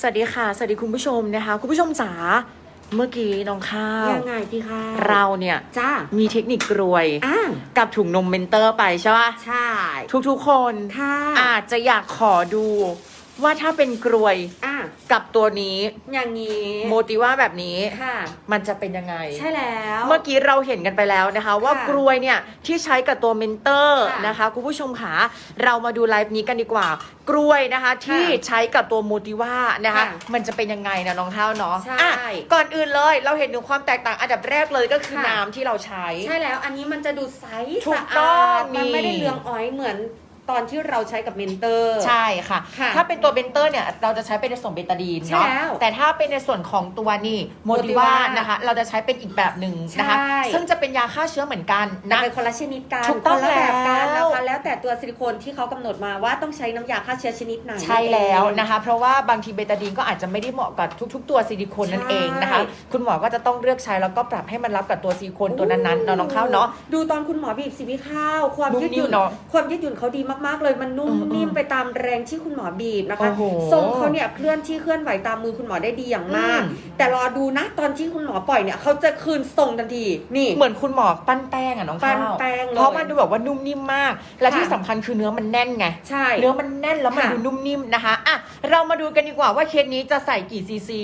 สวัสดีค่ะ สวัสดีคุณผู้ชมนะคะ คุณผู้ชมจ๋าเมื่อกี้น้องข้าว ยังไงพี่ข้าวเราเนี่ยจ้ามีเทคนิคกรวยอ่ากับถุงนมเมนเตอร์ไปใช่ปะใช่ ทุกๆคนค่ะอาจจะอยากขอดูว่าถ้าเป็นกรวยอ่า กับตัวนี้อย่างนี้โมติว่าแบบนี้ ค่ะ มันจะเป็นยังไง ใช่แล้ว เมื่อกี้เราเห็นกันไปแล้วนะคะ ว่าค่ะกรวยเนี่ยที่ใช้กับตัวเมนเตอร์ค่ะนะคะ คุณผู้ชมค่ะเรามาดูไลฟ์นี้กันดีกว่า กรวยนะคะที่ใช้กับตัวโมติว่านะคะค่ะมันจะเป็นยังไงนะน้องเท้าเนาะใช่อะก่อนอื่นเลยเราเห็นถึงความแตกต่างอันดับแรกเลยก็คือค่ะน้ำที่เราใช้ ใช่แล้วอันนี้มันจะดูใสถูกสะต้ออางดมันนี่ไม่ได้เหลืองอ้อยเหมือน ตอนที่เราใช้กับเมนเตอร์ ใช่ค่ะ ค่ะถ้าเป็นตัวเบนเตอร์เนี่ยเราจะใช้เป็นในส่วนเบตาดีนใช่เนาะแล้วแต่ถ้าเป็นในส่วนของตัวนี่โมติว่า Motiva นะคะเราจะใช้เป็นอีกแบบหนึ่งนะคะ ใช่ ซึ่งจะเป็นยาฆ่าเชื้อเหมือนกันนะนะเป็นคนละชนิดกันถูกต้องคนละแบบกันแล้นะวคะแล้วแต่ตัวซิลิโคนที่เขากำหนดมาว่าต้องใช้น้ำยาฆ่าเชื้อชนิดไหน ใช่แล้วเองนะคะ เพราะว่าบางทีเบตาดีนก็อาจจะไม่ได้เหมาะกับทุก ๆ ตัวซิลิโคนนั่นเองนะคะ ใช่ คุณหมอก็จะต้องเลือกใช้แล้วก็ปรับให้มันรับกับตัวซิลิโคนตัวนั้นๆเนาะน้องข้าวเนาะ ดูตอนคุณหมอบีบสิพี่ข้าว ความนุ่มยืดหยุ่นนิ่มเนอะความยืดหยุ่นเขาดีมากๆเลยมันนุ่มเออเออนิ่มไปตามแรงที่คุณหมอบีบนะคะโอ้โหทรงเขาเนี่ยเคลื่อนที่เคลื่อนไหวตามมือคุณหมอได้ดีอย่างมากอืมแต่รอดูนะตอนที่คุณหมอปล่อยเนี่ยเขาจะคืนทรงทันทีนี่เหมือนคุณหมอปั้นแป้งอะน้องปั้ข้าวนแป้งเลยเพราะมันดูแบบว่านุ่มนิ่มมาก และค่ะที่สำคัญคือเนื้อมันแน่นไงใช่เนื้อมันแน่นแล้วมันค่ะดูนุ่มนิ่มนะคะอะเรามาดูกันดีกว่าว่าเคสนี้จะใส่กี่ซีซี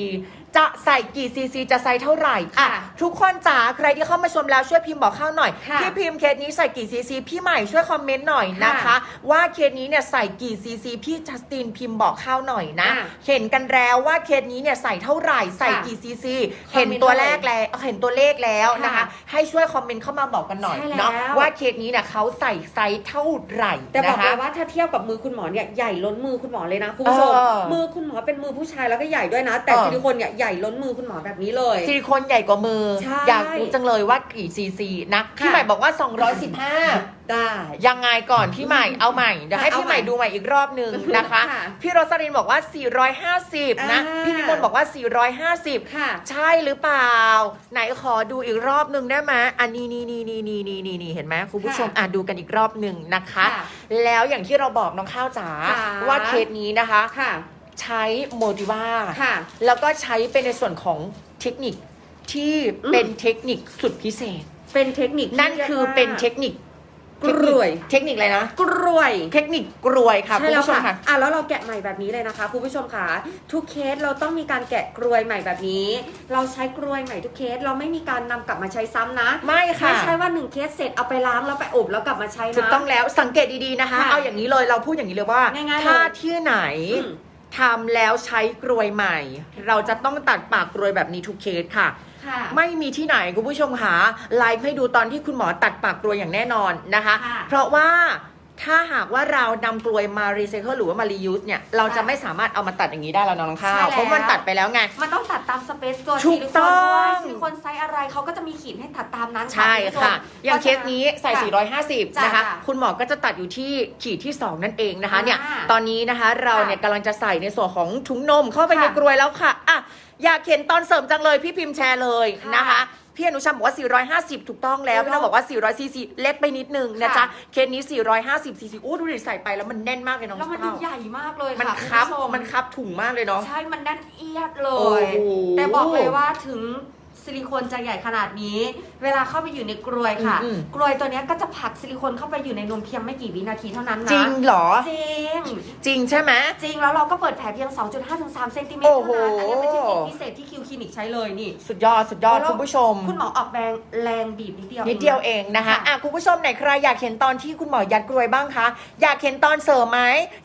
จะใส่กี่ซีซีจะใส่เท่าไหร่อะค่ะทุกคนจ๋าใครที่เข้ามาชมแล้วช่วยพิมพ์บอกเข้าหน่อยค่ะพี่พิมพ์เคสนี้ใส่กี่ซีซีพี่ใหม่ช่วยคอมเมนต์หน่อยนะคะ ค่ะว่าเคสนี้เนี่ยใส่กี่ซีซีพี่จัสตินพิมพ์บอกเข้าหน่อยนะ อะเห็นกันแล้วว่าเคสนี้เนี่ยใส่เท่าไหร่ใส่กี่ซีซีคอมเมนต์เห็นตัวแรกแล้วเห็นตัวเลขแล้วนะคะ ค่ะให้ช่วยคอมเมนต์เข้ามาบอกกันหน่อยใช่แล้ว เนาะว่าเคสนี้เนี่ยเขาใส่ไซส์เท่าไหร่แต่บอกนะคะเลยว่าถ้าเทียบกับมือคุณหมอเนี่ยใหญ่ล้นมือคุณหมอเลยนะคุณผู้ชมเออมือคุณหมอเป็นมือผู้ชายแล้วก็ใหญ่ด้วยนะ แต่เออ ซิลิโคนเนี่ยใหญ่ล้นมือคุณหมอแบบนี้เลย ซิลิโคนใหญ่กว่ามือ ใช่อยากรู้จังเลยว่ากี่ซีซีนะค่ะพี่ใหม่บอกว่า 215 ได้ ยังไงก่อนพี่ใหม่เอาใหม่เดี๋ยวให้เอาพี่ใหม่ใหม่ดูใหม่อีกรอบหนึ่งนะคะ ค่ะพี่โรสลินบอกว่า 450 นะ อ่า พี่นิมนต์บอกว่า 450 ค่ะ ใช่หรือเปล่า ไหนขอดูอีกรอบหนึ่งได้ไหมอันนี้นี่นี่นี่นี่นี่นี่นี่เห็นไหมคุณผู้ชมค่ะอะดูกันอีกรอบหนึ่งนะคะ ค่ะแล้วอย่างที่เราบอกน้องข้าวจ๋าจ๋า ว่าเคสนี้นะคะ ค่ะ ใช้โมดิว่าค่ะ แล้วก็ใช้เป็นในส่วนของเทคนิคที่เป็นเทคนิคสุดพิเศษ เป็นเทคนิคที่นั่นคือเป็นเทคนิคกรวย เทคนิคอะไรนะ กรวย เทคนิคกรวยค่ะคุใช่ณแล้วผู้ชมค่ะค่ะอะแล้วเราแกะใหม่แบบนี้เลยนะคะคุณผู้ชมค่ะทุกเคสเราต้องมีการแกะกรวยใหม่แบบนี้ เราใช้กรวยใหม่ทุกเคสเราไม่มีการนำกลับมาใช้ซ้ำนะ ไม่ค่ะไม่ใช่ว่าหนึ่งเคสเสร็จเอาไปล้างแล้วไปอบแล้วกลับมาใช้นะถูกต้องแล้วสังเกตดีๆนะคะค่ะเอาอย่างนี้เลยเราพูดอย่างนี้เลยว่าง่ายๆเลยถ้าที่ไหนอืม ทำแล้วใช้กรวยใหม่ เราจะต้องตัดปากกรวยแบบนี้ทุกเคสค่ะ ค่ะ ไม่มีที่ไหนคุณผู้ชมค่ะไลฟ์ให้ดูตอนที่คุณหมอตัดปากกรวยอย่างแน่นอนนะคะ ค่ะ เพราะว่า ถ้าหากว่าเรานำกลวยมารีไซเคิลหรือว่ามารียูสเนี่ย เราจะค่ะไม่สามารถเอามาตัดอย่างนี้ได้แล้วน้องข้าใช่วแล้ว เพราะมันตัดไปแล้วไง มันต้องตัดตามสเปซตัวถูซิกลิต้โคนองด้วยซิลิโคนไซส์อะไรเขาก็จะมีขีดให้ตัดตามนั้นใช่ณผู้ชมค่ะ อย่างเคสพราะฉะนี้ใส่ค่ะ450 จ้ะนะคะ จ้ะคุณหมอก็จะตัดอยู่ที่ขีดที่ 2 นั่นเองนะคะ เนี่ย อ่าตอนนี้นะคะ เราเนี่ยกำลังจะใส่ในส่วนของถุงนมเข้าไปค่ะในกรวยแล้วค่ะ อะ อยากเห็นตอนเสริมจังเลยพี่พิมพ์แชร์เลยค่ะนะคะ พี่อนุชาบอกว่า 450 ถูกต้องแล้วเออพี่น้องบอกว่า 400ซีซีเล็กไปนิดนึงนะค่ะจ๊ะ เคสนี้ 450ซีซีอู้ดูดิใส่ไปแล้วมันแน่นมากเลยน้องแล้วมันดูข้าวใหญ่มากเลยมันค่ะคับณผู้ชมันคับถุงมากเลยเนาะ ใช่ มันแน่นเอียดเลโอ้ยโห แต่บอกเลยว่าถึง ซิลิโคนจะใหญ่ขนาดนี้ เวลาเข้าไปอยู่ในกรวยค่ะอืม กรวยตัวเนี้ยก็จะผลักซิลิโคนเข้าไปอยู่ในนมเพียงไม่กี่วินาทีเท่านั้นนะจริงเหรอ จริง จริงใช่ไหม จริงแล้วเราก็เปิดแผลเพียง 2.5ถึง3เซนติเมตรโอ้โห เท่านั้น อันนี้เป็นเทคนิคพิเศษที่คิวคลินิกใช้เลยนี่ สุดยอดสุดยอดแล้ว คุณผู้ชม คุณหมอออกแรงแรงบีบนิดเดียว นิดเดียวเองนะคะค่ะอะคุณผู้ชมไหนใครอยากเห็นตอนที่คุณหมอยัดกรวยบ้างคะ อยากเห็นตอนเสริมไหม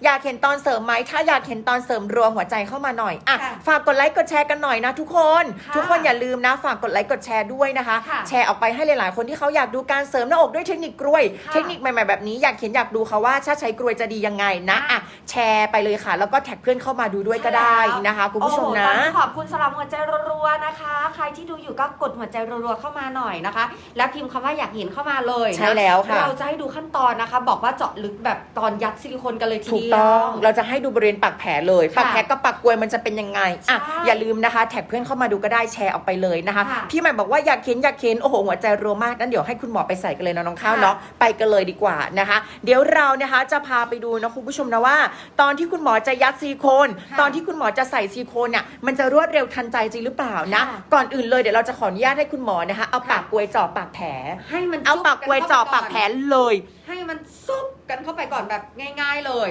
อยากเห็นตอนเสริมไหมถ้าอยากเห็นตอนเสริมรวมหัวใจเข้ามาหน่อยอะค่ะฝากกดไลค์กดแชร์กันหน่อยนะทุกคน ค่ะ ทุกคนอย่าลืมนะ ฝากกดไลค์กดแชร์ด้วยนะคะ ค่ะแชร์ออกไปให้หลายๆ คนที่เขาอยากดูการเสริมหน้าอกด้วยเทคนิคกรวย ค่ะเทคนิคใหม่ๆแบบนี้อยากเห็นอยากดูค่ะว่าถ้าใช้กรวยจะดียังไงนะค่ะ อะแชร์ไปเลยค่ะ แล้วก็แท็กเพื่อนเข้ามาดูด้วยก็ได้นะคะ คุณผู้ชมโอ้โหนะตอนนี้ขอบคุณสำหรับหัวใจรัวๆนะคะ ใครที่ดูอยู่ก็กดหัวใจรัวๆเข้ามาหน่อยนะคะ แล้วพิมพ์คำว่าอยากเห็นเข้ามาเลยนะใช่แล้วค่ะ เราจะให้ดูขั้นตอนนะคะ บอกว่าเจาะลึกแบบตอนยัดซิลิโคนกันเลยทีถูกเดียว ต้องเราจะให้ดูบริเวณปากแผลเลย ค่ะปากแผลกับปากกรวยมันจะเป็นยังไงอะใช่อย่าลืมนะคะ แท็กเพื่อนเข้ามาดูก็ได้แชร์ออกไปเลยนะคะนะคะค่ะพี่ใหม่บอกว่าอยากเข็นอยากเข็นโอ้โหหัวใจรัวมากนั้นเดี๋ยวให้คุณหมอไปใส่กันเลยนะน้องข้าวค่ะเนาะไปกันเลยดีกว่านะคะ เดี๋ยวเรานะคะจะพาไปดูนะคุณผู้ชมนะว่า ตอนที่คุณหมอจะยัดซิลิโคนค่ะตอนที่คุณหมอจะใส่ซิลิโคนเนี่ยมันจะรวดเร็วทันใจจริงหรือเปล่านะค่ะก่อนอื่นเลยเดี๋ยวเราจะขออนุญาตให้คุณหมอนะคะ เอาค่ะปากกลวยจ่อปากแผลให้มันเอาปากกลวยจ่อปากแผลเลย ให้มันซุบกันเข้าไปก่อนแบบง่าย ๆเลย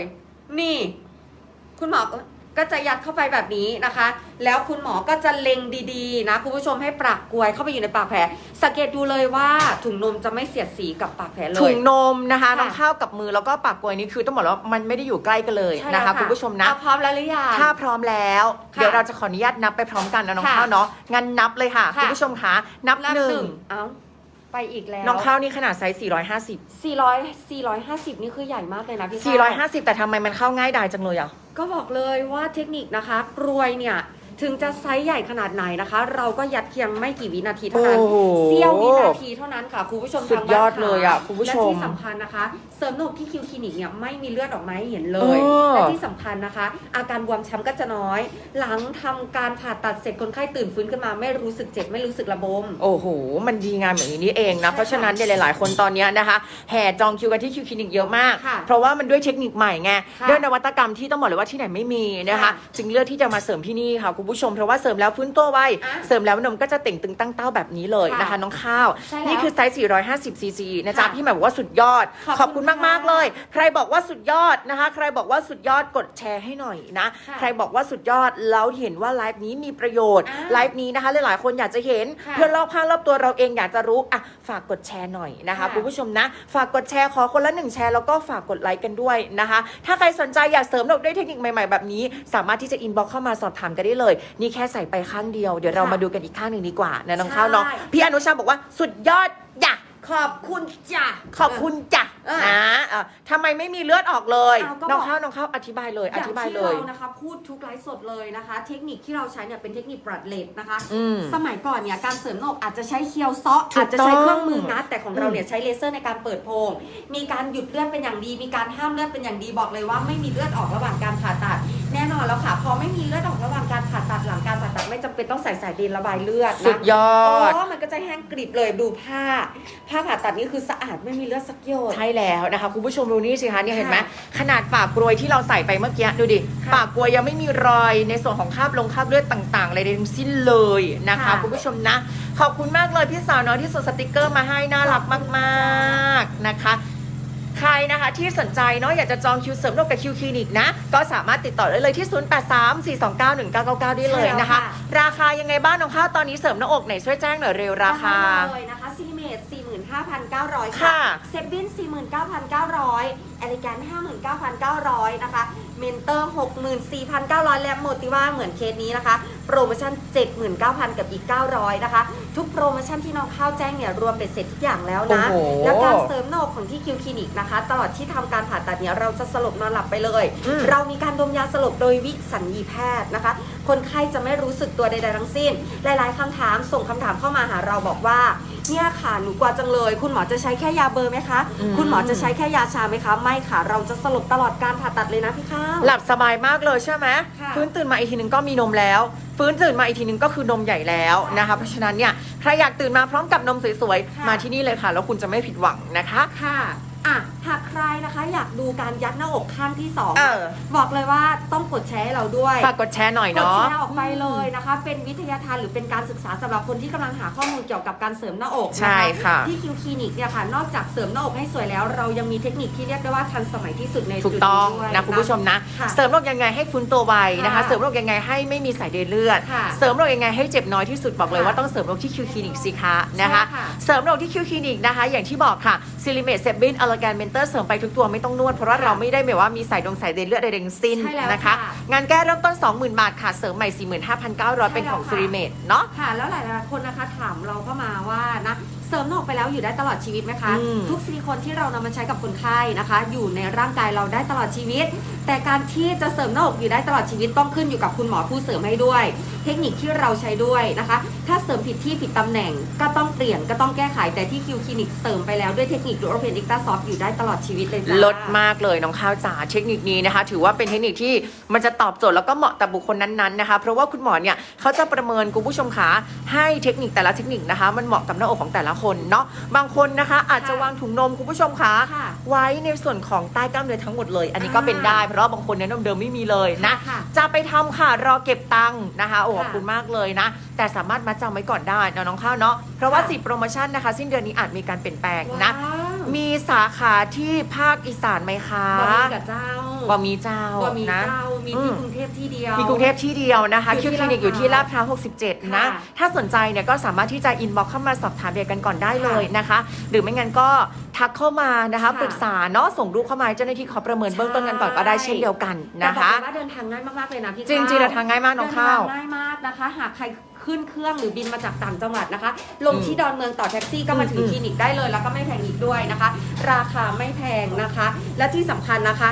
นี่ คุณหมอ ก็ก็จะยัดเข้าไปแบบนี้นะคะ แล้วคุณหมอก็จะเล็งดีๆ นะคุณผู้ชมให้ปากกลวยเข้าไปอยู่ในปากแผล สังเกตดูเลยว่าถุงนมจะไม่เสียดสีกับปากแผลเลย ถุงนมนะคะค่ะน้องข้าวกับมือแล้วก็ปากกลวยนี่คือต้องบอกว่ามันไม่ได้อยู่ใกล้กันเลยใช่นะคะแล้วคุณผู้ชมนะอ่พร้อมแล้วหรือยัง ถ้าพร้อมแล้ว ค่ะเดี๋ยวเราจะขออนุญาตนับไปพร้อมกันนะน้องค่ะข้าวเนาะงั้นนับเลยค่ะค่ะ คุณผู้ชมคะนับนับหหนึ่นึ่งงเอ้าไปอีกแล้วน้องข้าวนี่ขนาดไซส์450 400 450 นี่คือใหญ่มากเลยนะพี่ข้าว 450 แต่ทำไมมันเข้าง่ายดายจังเลยอะ ก็บอกเลยว่าเทคนิคนะคะกรวยเนี่ย ถึงจะไซส์ใหญ่ขนาดไหนนะคะ เราก็ยัดเพียงไม่กี่วินาทีเท่านั้นโอ้โหเสี้ยววินาทีเท่านั้นค่ะคุณผู้ชมสุดทางบ้านยอดเลยอะคุณผู้ชมและที่สำคัญนะคะ เสริมหนุกที่คิวคลินิกเนี่ยไม่มีเลือดออกมาให้เห็นเลยเออ และที่สำคัญนะคะ อาการบวมช้ำก็จะน้อย หลังทำการผ่าตัดเสร็จคนไข้ตื่นฟื้นขึ้นมาไม่รู้สึกเจ็บไม่รู้สึกระบม โอ้โห มันดีงามอย่างนี้เองนะ ใช่ค่ะเพราะฉะนั้นเนี่ยหลาย ๆ คนตอนเนี้ยนะคะ แห่จองคิวกันที่คิวคลินิกเยอะมาก ค่ะเพราะว่ามันด้วยเทคนิคใหม่ไงค่ะด้วยนวัตกรรมที่ต้องบอกเลยว่าที่ไหนไม่มีนะคะ ค่ะจึงเลือกที่จะมาเสริมที่นี่ค่ะคุณผู้ชมเพราะว่าเสริมแล้วฟื้นตัวไวอะเสริมแล้วนมก็จะเต่งตึงตั้งเต้าแบบนี้เลยค่ะนะคะน้องข้าว ใช่แล้วนี่คือไซส์ 450 ซีซีนะจ๊ะค่ะพี่ใหม่บอกว่าสุดยอดขอบคุณขอบคุณมากๆเลย ใครบอกว่าสุดยอดนะคะ ใครบอกว่าสุดยอดกดแชร์ให้หน่อยนะ ค่ะใครบอกว่าสุดยอดแล้วเห็นว่าไลฟ์นี้มีประโยชน์อ่าไลฟ์นี้นะคะหลายๆคนอยากจะเห็นค่ะเพื่อนรอบข้างรอบตัวเราเองอยากจะรู้อะฝากกดแชร์หน่อยนะคะค่ะ คุณผู้ชมนะ ฝากกดแชร์ขอคนละหนึ่งแชร์แล้วก็ฝากกดไลค์กันด้วยนะคะ ถ้าใครสนใจอยากเสริมดอกด้วยเทคนิคใหม่ ๆ แบบนี้ สามารถที่จะอินบ็อกเข้ามาสอบถามกันได้เลยนี่แค่ใส่ไปข้างเดียว เดี๋ยวเราค่ะมาดูกันอีกข้างหนึ่งดีกว่านะน้องข้าวเนาะใช่พี่อนุชาบอกว่าสุดยอดจ้ะขอบคุณจ้ะขอบคุณจ้ะ เออ นะเอ่อทำไมไม่มีเลือดออกเลยเอาก็บอก น้องข้าวน้องข้าวอธิบายเลยอธิบายเลยองที่เรานะคะพูดทุกไลฟ์สดเลยนะคะ เทคนิคที่เราใช้เนี่ยเป็นเทคนิคบรัดเลดนะคะ อืม สมัยก่อนเนี่ยการเสริมหน้าอกอาจจะใช้เคียวเซาะถูกอาจจะใช้เครื่องมือต้องงัดแต่ของเราเนี่ยใช้เลเซอร์ในการเปิดโพรงมีการหยุดเลือดเป็นอย่างดี มีการห้ามเลือดเป็นอย่างดีบอกเลยว่าไม่มีเลือดออกระหว่างการผ่าตัด แน่นอนแล้วค่ะพอไม่มีเลือดออกระหว่างการผ่าตัดหลังการผ่าตัดไม่จำเป็นต้องใส่สายเดนระบายเลือดนะสุดยอดโอ้มันก็จะแห้งกริบเลยดูผ้า ผ้าผ่าตัดนี่คือสะอาดไม่มีเลือดสักหยด ใช่แล้วนะคะคุณผู้ชมดูนี่สิคะเนี่ยเห็นไหมค่ะขนาดปากกรวยที่เราใส่ไปเมื่อกี้ดูดิค่ะปากกรวยยังไม่มีรอยในส่วนของคราบลงคราบเลือดต่างๆอะไรใดทั้งสิ้นเลยนะคะค่ะคุณผู้ชมนะขอบคุณมากเลยพี่สาวเนาะที่ส่งสติกเกอร์มาให้น่ารักมากๆนะคะใครนะคะที่สนใจเนาะอยากจะจองคิวเสริมโรคกับคิวคลินิกนะ ก็สามารถติดต่อได้เลยที่ 0834291999 ได้เลยนะคะใช่แล้วค่ะราคายังไงบ้างน้องข้าวตอนนี้เสริมหน้าอกไหนช่วยแจ้งหน่อยเร็วราคาเลยนะคะซีเมด 45,900 ค่ะเซฟบิน49,900เอลิแกน59,900 นะคะ เมนเตอร์ 64,900 และโมติว่าเหมือนเคสนี้นะคะ โปรโมชั่น 79,000 กับอีก 900 นะคะ ทุกโปรโมชั่นที่น้องข้าวแจ้งเนี่ย รวมเป็นเสร็จทุกอย่างแล้วนะ โอ้โหแล้วการเสริมหน้าอกของที่คิวคลินิกนะคะ ตลอดที่ทำการผ่าตัดเนี่ย เราจะสลบนอนหลับไปเลย อืม เรามีการดมยาสลบโดยวิสัญญีแพทย์นะคะ คนไข้จะไม่รู้สึกตัวใดๆทั้งสิ้น หลาย ๆคำถามส่งคำถามเข้ามาหาเราบอกว่าเนี่ยค่ะหนูกลัวจังเลย คุณหมอจะใช้แค่ยาเบอร์ไหมคะอืมคุณหมอจะใช้แค่ยาชาไหมคะ ไม่ค่ะ เราจะสลบตลอดการผ่าตัดเลยนะพี่ข้าวหลับสบายมากเลยใช่ไหมค่ะฟื้นตื่นมาอีกทีหนึ่งก็มีนมแล้ว ฟื้นตื่นมาอีกทีหนึ่งก็คือนมใหญ่แล้วนะคะ เพราะฉะนั้นเนี่ยใครอยากตื่นมาพร้อมกับนมสวยค่ะๆมาที่นี่เลยค่ะ แล้วคุณจะไม่ผิดหวังนะคะค่ะ อะหากใครนะคะอยากดูการยัดหน้าอกขั้นที่สองเออ บอกเลยว่าต้องกดแชร์ให้เราด้วยฝากกดแชร์หน่อยกดเนาะ แชร์ออกไปเลยนะคะ เป็นวิทยาทานหรือเป็นการศึกษาสำหรับคนที่กำลังหาข้อมูลเกี่ยวกับการเสริมหน้าอกนใช่ค่ะ ที่คิวคลินิกเนี่ยค่ะ นอกจากเสริมหน้าอกให้สวยแล้ว เรายังมีเทคนิคที่เรียกได้ว่าทันสมัยที่สุดในถูกจุดต้องนี้ด้วย นะคุณผู้ชมนะ ค่ะเสริมโรคยังไงให้ฟื้นตัวไวนะคะ ค่ะเสริมโรคยังไงให้ไม่มีสายเดินเลือด ค่ะเสริมโรคยังไงให้เจ็บน้อยที่สุดบอกเลยค่ะว่าต้องเสริมโรคที่คิวคลินิกสิคะนะคะ ใช่ค่ะเสริมโรคที่คิวคลินิกนะคะ อย่างที่บอกค่ะซิลิเมตเซบินอลแกนเมนเตอร์เสริมไปทุกตัวไม่ต้องนวด เพราะว่าเราไม่ได้แบบว่ามีสายดวงสายเดินเลือดใดๆทั้งสิ้นใช่แล้วนะคะ ค่ะงานแก้เริ่มต้น 20,000 บาทค่ะ เสริมใหม่ 45,900 เป็นของใช่ซิแล้วค่ะลิเมตเนาะ ค่ะแล้วหลายๆคนนะคะถามเราเข้ามาว่านะ เสริมหน้าอกไปแล้วอยู่ได้ตลอดชีวิตไหมคะ อืม ทุกซิลิโคนที่เรานำมาใช้กับคนไข้นะคะ อยู่ในร่างกายเราได้ตลอดชีวิต แต่การที่จะเสริมหน้าอกอยู่ได้ตลอดชีวิตต้องขึ้นอยู่กับคุณหมอผู้เสริมให้ด้วย เทคนิคที่เราใช้ด้วยนะคะ ถ้าเสริมผิดที่ผิดตำแหน่ง ก็ต้องเปลี่ยนก็ต้องแก้ไขแต่ที่คิวคลินิกเสริมไปแล้วด้วยเทคนิคดูโอเพนอิกตาซอฟอยู่ได้ตลอดชีวิตเลยจ้า ลดมากเลยน้องข้าวจ๋าเทคนิคนี้นะคะ ถือว่าเป็นเทคนิคที่มันจะตอบโจทย์แล้วก็เหมาะกับบุคคลนั้นๆนะคะ เพราะว่าคุณหมอเนี่ยเขาจะประเมินคุณผู้ชมขาให้เทคนิคแต่ละเทคนิคนะคะ มันเหมาะกับหน้าอกของแต่ละคนเนาะบางคนนะคะ อาจจะวางถุงนมคุณผู้ชมขาค่ะไว้ในส่วนของใต้กล้ามเนื้อทั้งหมดเลย อันนี้ก็เป็นได้เพราะว่าบางคนเนี่ยนมเดิมไม่มีเลยนะ ค่ะจะไปทำค่ะรอเก็บตังค์นะคะโอ้ขค่ะอบคุณมากเลยนะ แต่สามารถมัดจำไว้ก่อนได้นะน้องข้าวเนาะเพราะว่าค่ะ สิโปรโมชั่นนะคะ สิ้นเดือนนี้อาจมีการเปลี่ยนแปลงนะ ว้าว มีสาขาที่ภาคอีสานไหมคะบะหมี่กับเจ้าบะหมี่เจ้าบะหมี่นะเจ้า มีอืที่มกรุงเทพที่เดียว มีกรุงเทพที่เดียวนะคะอยู่คิวที่คลินิกอยู่ที่ลาดพร้าวค่ะ67 นะ ถ้าสนใจเนี่ยก็สามารถที่จะอินบ็อกเข้ามาสอบถามเรียนกันก่อนได้เลยนะคะ หรือไม่งั้นก็ทักเข้ามานะคะค่ะปรึกษาเนาะส่งรูปเข้ามาให้เจ้าหน้าที่เขาประเมินเบื้องต้นกันก่อนก็ได้เช่นเดียวกันแต่นะบอกคะเลยว่าเดินทางง่ายมากๆเลยนะพี่จริงๆข้วเดินทางง่ายมากน้องข้าวเดินทางง่ายมากนะคะ หากใคร ขึ้นเครื่องหรือบินมาจากต่างจังหวัดนะคะ ลงอืมที่ดอนเมืองต่อแท็กซี่ก็มาถึงอืมคลินิกได้เลย แล้วก็ไม่แพงอีกด้วยนะคะ ราคาไม่แพงนะคะ และที่สำคัญนะคะ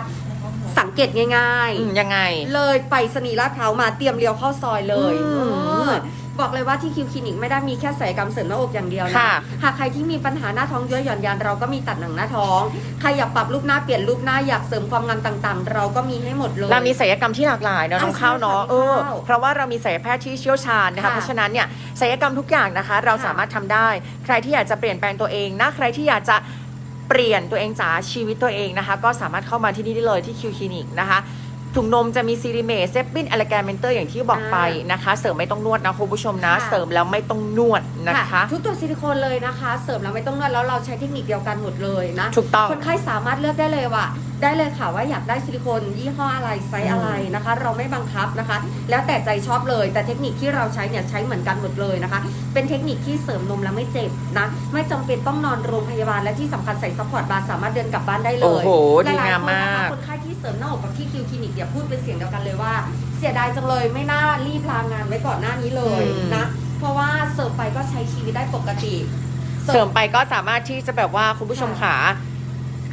สังเกตง่ายอืมยังไงๆเลยไปสนีย์ลาดพร้าวมาเตรียมเลี้ยวเข้าซอยเลยอืมเออ บอกเลยว่าที่คิวคลินิกไม่ได้มีแค่ศัลยกรรมเสริมหน้าอกอย่างเดียวนะ ค่ะหากใครที่มีปัญหาหน้าท้องเยอะหย่อนยานเราก็มีตัดหนังหน้าท้อง ใครอยากปรับรูปหน้าเปลี่ยนรูปหน้าอยากเสริมความงามต่างๆ เราก็มีให้หมดเลย เรามีศัลยกรรมที่หลากหลายเนาะน้องข้าวเนาะ ใช่ค่ะเออ น้องข้าวเพราะว่าเรามีศัลยแพทย์ที่เชี่ยวชาญนะคะ ค่ะเพราะฉะนั้นเนี่ยศัลยกรรมทุกอย่างนะคะ เราค่ะสามารถทำได้ ใครที่อยากจะเปลี่ยนแปลงตัวเองนะ ใครที่อยากจะเปลี่ยนตัวเองจ๋าชีวิตตัวเองนะคะ ก็สามารถเข้ามาที่นี่ได้เลยที่คิวคลินิกนะคะ ถุงนมจะมีซีริเมเซปปินอ l ลแกนเมนเตอร์อย่างที่บอกไปนะคะ เสริมไม่ต้องนวดนะคุณผู้ชมนะค่ะเสริมแล้วไม่ต้องนวดนะคะ ทุกตัวซิลิโคนเลยนะคะ เสริมแล้วไม่ต้องนวดแล้วเราใช้เทคนิคเดียวกันหมดเลยนะถูกต้องคนไข้สามารถเลือกได้เลยว่าได้เลยค่ะว่าอยากได้ซิลิโคนยี่ห้ออะไรไซส์อะไรนะคะ เราไม่บังคับนะคะ แล้วแต่ใจชอบเลย แต่เทคนิคที่เราใช้เนี่ยใช้เหมือนกันหมดเลยนะคะ เป็นเทคนิคที่เสริมนมแล้วไม่เจ็บนะไม่จำเป็นต้องนอนโรงพยาบาลและที่สำคัญใส่ซัพพอร์ตบาร์สามารถเดินกลับบ้านได้เลยโอ้โหดีหลยๆงามคนนะคะมากคนไข้ที่เสริมหน้าอกกับที่คิวคลินิกเดี๋ยวพูดเป็นเสียงเดียวกันเลยว่า เสียดายจังเลยไม่น่ารีบลางานไว้ก่อนหน้านี้เลยนะ เพราะว่าเสริมไปก็ใช้ชีวิตได้ปกติ เสริมไปก็สามารถที่จะแบบว่าคุณผู้ชมขาเค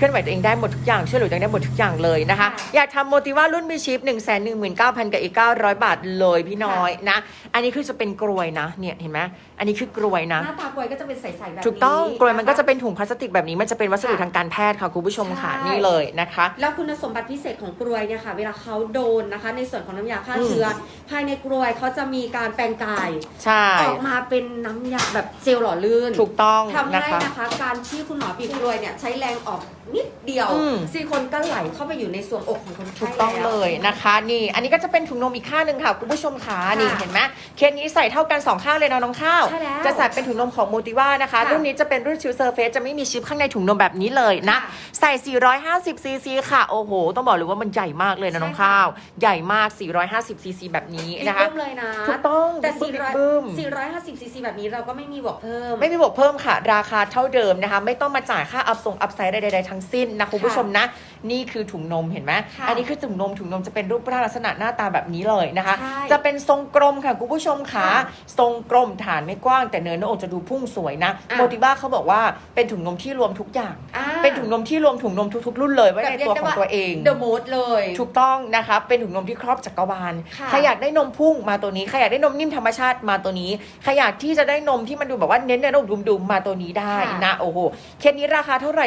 ลื่อนไหวตัวเองได้หมดทุกอย่างช่วยเหลือตัวเองได้หมดทุกอย่างเลยนะคะค่ะอยากทำโมติว่ารุ่นมีชิป1 1 9 0 0 0 กับอีก 900 บาทเลยพี่น้อยนะ อันนี้คือจะเป็นกรวยนะเนี่ยเห็นไหมอันนี้คือกรวยนะ หน้าตากลวยก็จะเป็นใสๆแบบนี้ถูกต้องกรวยมันก็จะคเป็นถุงพลาสติกแบบนี้มันจะเป็นวัสดุทางการแพทย์ค่ะคุณผู้ชมค่ะใช่นี่เลยนะคะ แล้วคุณสมบัติพิเศษของกรวยเนี่ยค่ะ เวลาเขาโดนนะคะ ในส่วนของน้ำยาฆ่าอืมเชื้อภายในกรวยเขาจะมีการแปลงกายใช่ออกมาเป็นน้ำยาแบบเจลหล่อลื่น ถูกต้องทำนะให้คะนะคะ การที่คุณหมอบีบกรวยเนี่ยใช้แรงออกนิดเดียว อืม ซิลิโคนก็ไหลเข้าไปอยู่ในส่วงอกของคนไข้ถูกต้องแว เลยนะคะนี่อันนี้ก็จะเป็นถุงนมอีกข้างหนึ่งค่ะคุณผู้ชมขานี่ค่ะเห็นไหมเคสนี้ใส่เท่ากันสองข้างเลยนะน้องข้าว ใช่แล้วจะใส่เป็นถุงนมของโมติว่านะคะ ค่ะรุ่นนี้จะเป็นรุ่นชิลเซอร์เฟสจะไม่มีชิปข้างในถุงนมแบบนี้เลยนะ ค่ะใส่ 450 ซีซีค่ะ โอ้โห ต้องบอกเลยว่ามันใหญ่มากเลยนะน้องใช่ค่ะ ข้าว ใหญ่มาก 450 ซีซีแบบนี้บิ๊กนะคะ เบิ้มเลยนะถูกต้องแต่บิ๊กบึ้ม 400 450ซีซีแบบนี้เราก็ไม่มีบวกเพิ่ม ไม่มีบวกเพิ่มค่ะ ราคาเท่าเดิมนะคะ ไม่ต้องมาจ่ายค่าอัพส่งอัพไซด์ใดๆทั้งสิ้นนะคุณผู้ชมนะ นี่คือถุงนมเห็นไหมค่ะอันนี้คือถุงนมถุงนมจะเป็นรูปร่างลักษณะหน้าตาแบบนี้เลยนะคะใช่จะเป็นทรงกลมค่ะคุณผู้ชมค่ะค่ะทรงกลมฐานไม่กว้างแต่เนื้อหน้าอกจะดูพุ่งสวยนะอะโมติบ้าเขาบอกว่าเป็นถุงนมที่รวมทุกอย่างอ่า เป็นถุงนมที่รวมถุงนมทุกๆรุ่นเลยไว้ในตัวของตัวเองเดอะโมดเลย ถูกต้องนะคะเป็นถุงนมที่ครอบจักรวาลค่ะใครอยากได้นมพุ่งมาตัวนี้ใครอยากได้นมนิ่มธรรมชาติมาตัวนี้ใครอยากที่จะได้นมที่มันดูแบบว่าเน้นเนื้อดุมดุมๆมาตัวนี้ได้ค่ะนะโอ้โหเคสนี้ราคาเท่าไหร่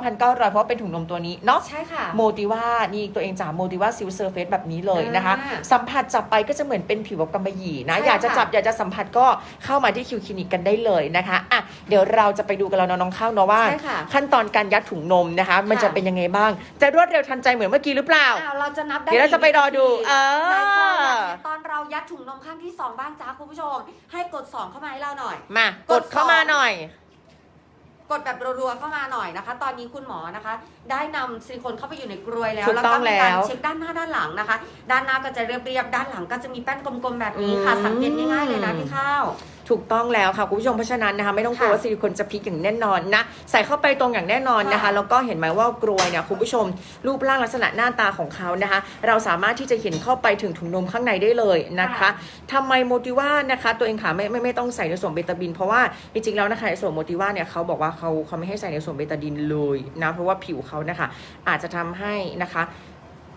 79,900เพราะเป็นถุงนมตัวนี้เนาะใช่ค่ะโมติว่านี่ตัวเองจ๋าโมติว่าซิลเซอร์เฟสแบบนี้เลยนะคะอ่าสัมผัสจับไปก็จะเหมือนเป็นผิวแบบกำมะหยี่นะใช่อยากจะค่ะจับอยากจะสัมผัสก็เข้ามาที่คิวคลินิกกันได้เลยนะคะอะเดี๋ยวเราจะไปดูกันแล้วนะน้องข้าวเนาะว่าใช่ค่ะขั้นตอนการยัดถุงนมนะคะ มันค่ะจะเป็นยังไงบ้าง จะรวดเร็วทันใจเหมือนเมื่อกี้หรือเปล่า อ้าวเราจะนับได้เดี๋ยวเราจะไปรอดู เออไหนขออยากเห็นตอนเรายัดถุงนมข้างที่2บ้างจ้าคุณผู้ชม ให้กด2เข้ามาให้เราหน่อย มา กกดดเข้ามาหน่อย กดแบบรัวๆเข้ามาหน่อยนะคะ ตอนนี้คุณหมอนะคะ ได้นำซิลิโคนเข้าไปอยู่ในกรวยแล้วถูกแล้วต้ก็องมีการแล้วเช็คด้านหน้าด้านหลังนะคะ ด้านหน้าก็จะเรียบๆด้านหลังก็จะมีแป้นกลมๆแบบนี้ค่ะ อืม สังเกตง่ายๆเลยนะพี่ข้าว ถูกต้องแล้วค่ะคุณผู้ชมเพราะฉะนั้นนะคะไม่ต้องกลัวค่ะว่าซิลิโคนจะพลิกอย่างแน่นอนนะใส่เข้าไปตรงอย่างแน่นอนนะคะค่ะแล้วก็เห็นไหมว่ากรวยเนี่ยคุณผู้ชม รูปร่างลักษณะหน้าตาของเขานะคะ เราสามารถที่จะเห็นเข้าไปถึงถุงนมข้างในได้เลยนะคะทำไมโมติว่านะคะตัวเองค่ะไม่ไม่ไม่ต้องใส่ในส่วนเบตาดิน เพราะว่าจริงๆแล้วนะคะในส่วนโมติว่าเนี่ยเขาบอกว่าเขาเขาไม่ให้ใส่ในส่วนเบตาดินเลยนะเพราะว่าผิวเขานะคะอาจจะทำให้นะคะ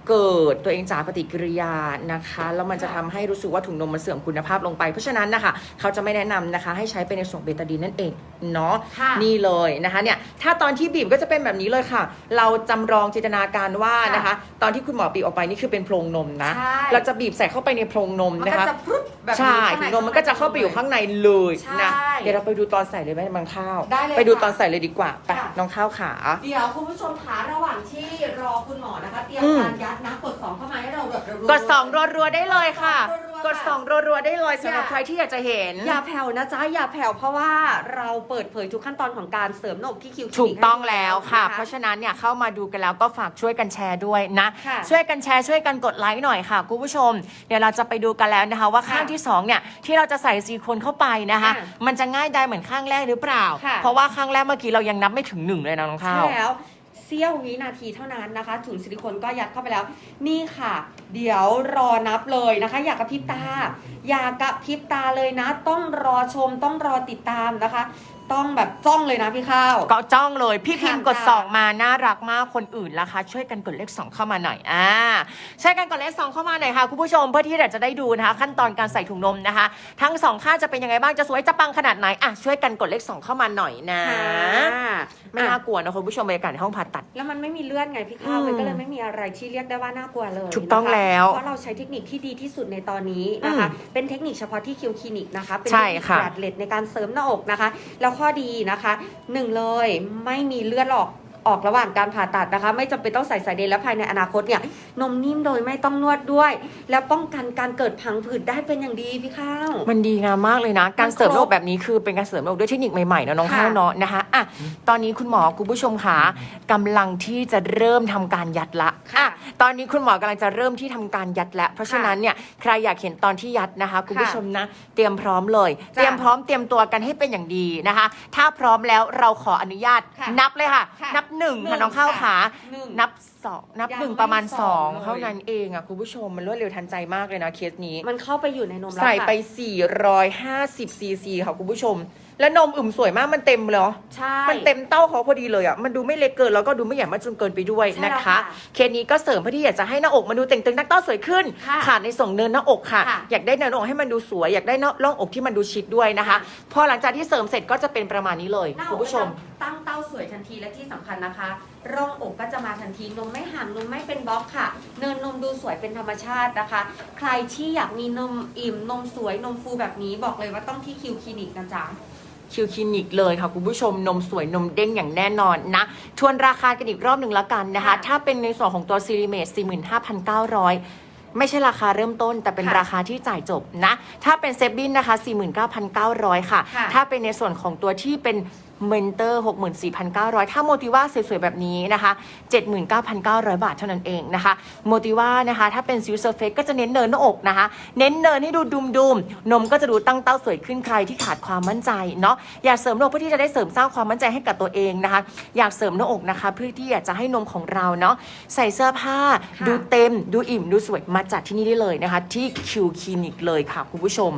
เกิดตัวเองจากปฏิกิริยานะคะแล้วมันจะทำให้รู้สึกว่าถุงนมมันเสื่อมคุณภาพลงไป เพราะฉะนั้นนะคะเขาจะไม่แนะนำนะคะ ให้ใช้เป็นในส่วนเบตาดีนนั่นเองเนาะค่ะนี่เลยนะคะเนี่ยถ้าตอนที่บีบก็จะเป็นแบบนี้เลยค่ะ เราจำลองจินตนาการว่านะคะ ตอนที่คุณหมอบีบออกไปนี่คือเป็นโพรงนมนะใช่เราจะบีบใส่เข้าไปในโพรงนมมันนะก็คะจะพรุด แบบใช่ข้างถุงนมมันก็จะเข้าไปอยู่ข้างในเลยนะ ใช่เดี๋ยวเราไปดูตอนใส่เลยไหมบางข้าว ได้เลยไปดูค่ะตอนใส่เลยดีกว่าไปค่ะ น้องข้าวขา เดี๋ยวคุณผู้ชมคะระหว่างที่รอคุณหมอนะคะ เตรียมอืม การยัดนะกดสองเข้ามาให้เราแบบรัวๆกดสองรัวๆได้เลยค่ะ กดสองรัวๆ กดสองรัวๆได้เลยสำหรับอย่าใครที่อยากจะเห็น อย่าแผ่วนะจ๊ะอย่าแผ่วเพราะว่าเราเปิดเผยทุกขั้นตอนของการเสริมหน้าอกที่คิวถูกต้องแล้วค่ะนเพราะฉะนั้นเนี่ยเข้ามาดูกันแล้วก็ฝากช่วยกันแชร์ด้วยนะค่ะช่วยกันแชร์ช่วยกันกดไลค์หน่อยค่ะคุณผู้ชม เดี๋ยวเราจะไปดูกันแล้วนะคะ ว่าค่ะข้างที่สองเนี่ยที่เราจะใส่ซิลิโคนเข้าไปนะคะค่ะมันจะง่ายได้เหมือนข้างแรกหรือเปล่าค่ะเพราะว่าข้างแรกเมื่อกี้เรายังนับไม่ถึงหนึ่งเลยนะน้องข้าใช่วแล้ว เสี้ยววินาทีเท่านั้นนะคะถุงซิลิโคนก็ยัดเข้าไปแล้ว นี่ค่ะ เดี๋ยวรอนับเลยนะคะ อยากกระพริบตา อยากกระพริบตาเลยนะ ต้องรอชมต้องรอติดตามนะคะ ต้องแบบจ้องเลยนะพี่ข้าว ก็จ้องเลยพี่พิมพ์กดค่ะสองมาน่ารักมากคนอื่นล่ะคะช่วยกันกดเลขสองเข้ามาหน่อยอ่าช่วยกันกดเลขสองเข้ามาหน่อยค่ะคุณผู้ชมเพื่อที่เราจะได้ดูนะคะ ขั้นตอนการใส่ถุงนมนะคะ ทั้งสองข้างจะเป็นยังไงบ้างจะสวยจะปังขนาดไหนอะช่วยกันกดเลขสองเข้ามาหน่อยนะค่ะไม่น่ากลัวนะคุณผู้ชมบรรยากาศในห้องผ่าตัด แล้วมันไม่มีเลื่อนไงพี่ข้าวอืมมันก็เลยไม่มีอะไรที่เรียกได้ว่าน่ากลัวเลยถูกต้องนะคะแล้วเพราะเราใช้เทคนิคที่ดีที่สุดในตอนนี้นะคะอืมเป็นเทคนิคเฉพาะที่คิวคลินิกนะคะ เป็นใช่เทคนิคค่ะแบตเลตในการเสริมหน้าอกนะคะ แล้วข้อดีนะคะหนึ่งเลยไม่มีเลือดออก ออกระหว่างการผ่าตัดนะคะ ไม่จำเป็นต้องใส่สายเดนและภายในอนาคตเนี่ยนมนิ่มโดยไม่ต้องนวดด้วย แล้วป้องกันการเกิดพังผืดได้เป็นอย่างดีพี่ข้าว มันดีงามมากเลยนะ การเสริมมันครบโรคแบบนี้คือเป็นการเสริมโรคด้วยเทคนิคใหม่ๆเนอะน้องค่ะข้าวเนาะนะคะอะตอนนี้คุณหมอคุณผู้ชมคะกำลังที่จะเริ่มทำการยัดละอะตอนนี้คุณหมอกำลังจะเริ่มที่ทำการยัดแล้วเพราะฉะนั้นเนี่ยใครอยากเห็นตอนที่ยัดนะคะ คุณผู้ชมนะ เตรียมพร้อมเลยจ้ะเตรียมพร้อมเตรียมตัวกันให้เป็นอย่างดีนะคะ ถ้าพร้อมแล้วเราขออนุญาตค่ะนับเลยค่ะค่ะนับหนึ่งหนึ่ค่ะงน้องข้าวค่ะขาหนึ่ง นับสองนับยังหนึ่งไม่ประมาณสสอองงเลย เท่านั้นเองอะคุณผู้ชมมันรวดเร็วทันใจมากเลยนะเคสนี้ มันเข้าไปอยู่ในนมแล้วใส่ค่ะไป450ซีซีค่ะคุณผู้ชม และนมอึมสวยมากมันเต็มเลยเหรอ ใช่ มันเต็มเต้าเขาพอดีเลยอะ มันดูไม่เล็กเกินแล้วก็ดูไม่ใหญ่มากจนเกินไปด้วยใช่แล้วนะคะ ค่ะเคสนี้ก็เสริมเพื่อที่อยากจะให้หน้าอกมันดูเต่งตึงนักเต้าสวยขึ้น ค่ะขาดในส่งเนินหน้าอกค่ะ ค่ะอยากได้เนินหน้าอกให้มันดูสวย อยากได้หน้าร่องอกที่มันดูชิดด้วยนะคะค่ะพอหลังจากที่เสริมเสร็จก็จะเป็นประมาณนี้เลยหน้าอกคุณผู้ชมก็จะตั้งเต้าส วยทันทีและที่สำคัญนะคะ ร่องอกก็จะมาทันทีนมไม่ห่างนมไม่เป็นบล็อกค่ะ เนินนมดูสวยเป็นธรรมชาตินะคะ ใครที่อยากมีนมอิ่มนมสวยนมฟูแบบนี้บอกเลยว่าต้องที่คิวคลินิกนะจ๊ะคิวคลินิกเลยค่ะคุณผู้ชมนมสวยนมเด้งอย่างแน่นอนนะ ทวนราคากันอีกรอบหนึ่งแล้วกันนะคะค่ะถ้าเป็นในส่วนของตัวซีรีเมท45,900ไม่ใช่ราคาเริ่มต้นแต่เป็นค่ะราคาที่จ่ายจบนะ ถ้าเป็นเซฟบินนะคะ 49,900 ค่ะค่ะถ้าเป็นในส่วนของตัวที่เป็น เมนเตอร์64,900 ถ้าโมติว่าสวยๆ แบบนี้นะคะ 79,900 บาทเท่านั้นเองนะคะโมติว่านะคะ ถ้าเป็นซิลเซอร์เฟกก็จะเน้นเนินหน้าอกนะคะ เน้นเนินให้ดูดุมๆนมก็จะดูตั้งเต้าสวยขึ้นใครที่ขาดความมั่นใจเนาะอยากเสริมหน้าอกเพื่อที่จะได้เสริมสร้างความมั่นใจให้กับตัวเองนะคะ อยากเสริมหน้าอกนะคะ เพื่อที่อยากจะให้นมของเราเนาะใส่เสื้อผ้าดูเต็ม ดูอิ่มดูสวยมาจัดที่นี่ได้เลยนะคะ ที่คิวคลินิกเลยค่ะคุณผู้ชม